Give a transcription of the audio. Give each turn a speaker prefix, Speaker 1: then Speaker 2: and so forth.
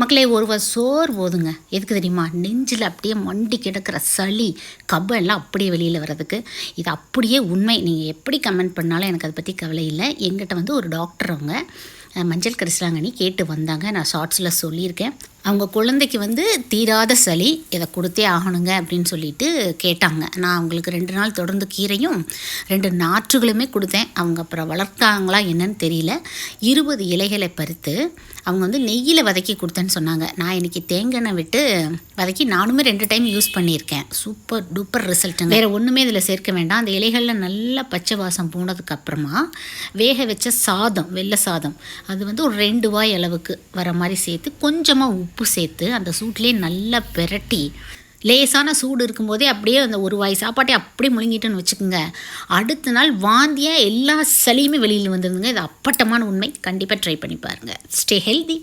Speaker 1: மக்களே ஒருவர் சோர் போதுங்க. எதுக்கு தெரியுமா? நெஞ்சில் அப்படியே மண்டி கிடக்கிற சளி கபெல்லாம் அப்படியே வெளியில் வர்றதுக்கு. இது அப்படியே உண்மை. நீங்கள் எப்படி கமெண்ட் பண்ணாலும் எனக்கு அதை பற்றி கவலை இல்லை. எங்கிட்ட வந்து ஒரு டாக்டர் அவங்க மஞ்சள் கரிசலாங்கண்ணி கேட்டு வந்தாங்க. நான் ஷார்ட்ஸில் சொல்லியிருக்கேன். அவங்க குழந்தைக்கு வந்து தீராத சளி இதை கொடுத்தே ஆகணுங்க அப்படின்னு சொல்லிட்டு கேட்டாங்க. நான் அவங்களுக்கு ரெண்டு நாள் தொடர்ந்து கீரையும் ரெண்டு நாற்றுகளுமே கொடுத்தேன். அவங்க அப்புறம் வளர்த்தாங்களா என்னன்னு தெரியல. இருபது இலைகளை பறித்து அவங்க வந்து நெய்யில் வதக்கி கொடுத்தேன்னு சொன்னாங்க. நான் இன்றைக்கி தேங்காய் விட்டு வதக்கி நானுமே ரெண்டு டைம் யூஸ் பண்ணியிருக்கேன். சூப்பர் டூப்பர் ரிசல்ட்டுங்க வேறு ஒன்றுமே இதில் சேர்க்க வேண்டாம். அந்த இலைகளில் நல்லா பச்சை வாசம் போனதுக்கப்புறமா வேக வச்ச சாதம் வெள்ளை சாதம் அது வந்து ஒரு ரெண்டு வாய் அளவுக்கு வர மாதிரி சேர்த்து கொஞ்சமாக உப்பு சேர்த்து அந்த சூட்லேயே நல்லா பெரட்டி லேசான சூடு இருக்கும்போதே அப்படியே அந்த ஒரு வாய் சாப்பாட்டை அப்படியே முழுங்கிட்டுன்னு வச்சுக்கோங்க. அடுத்த நாள் வாந்தியாக எல்லா சளியுமே வெளியில் வந்துருந்துங்க. இது அப்பட்டமான உண்மை. கண்டிப்பாக ட்ரை பண்ணி பாருங்கள் ஸ்டே ஹெல்தி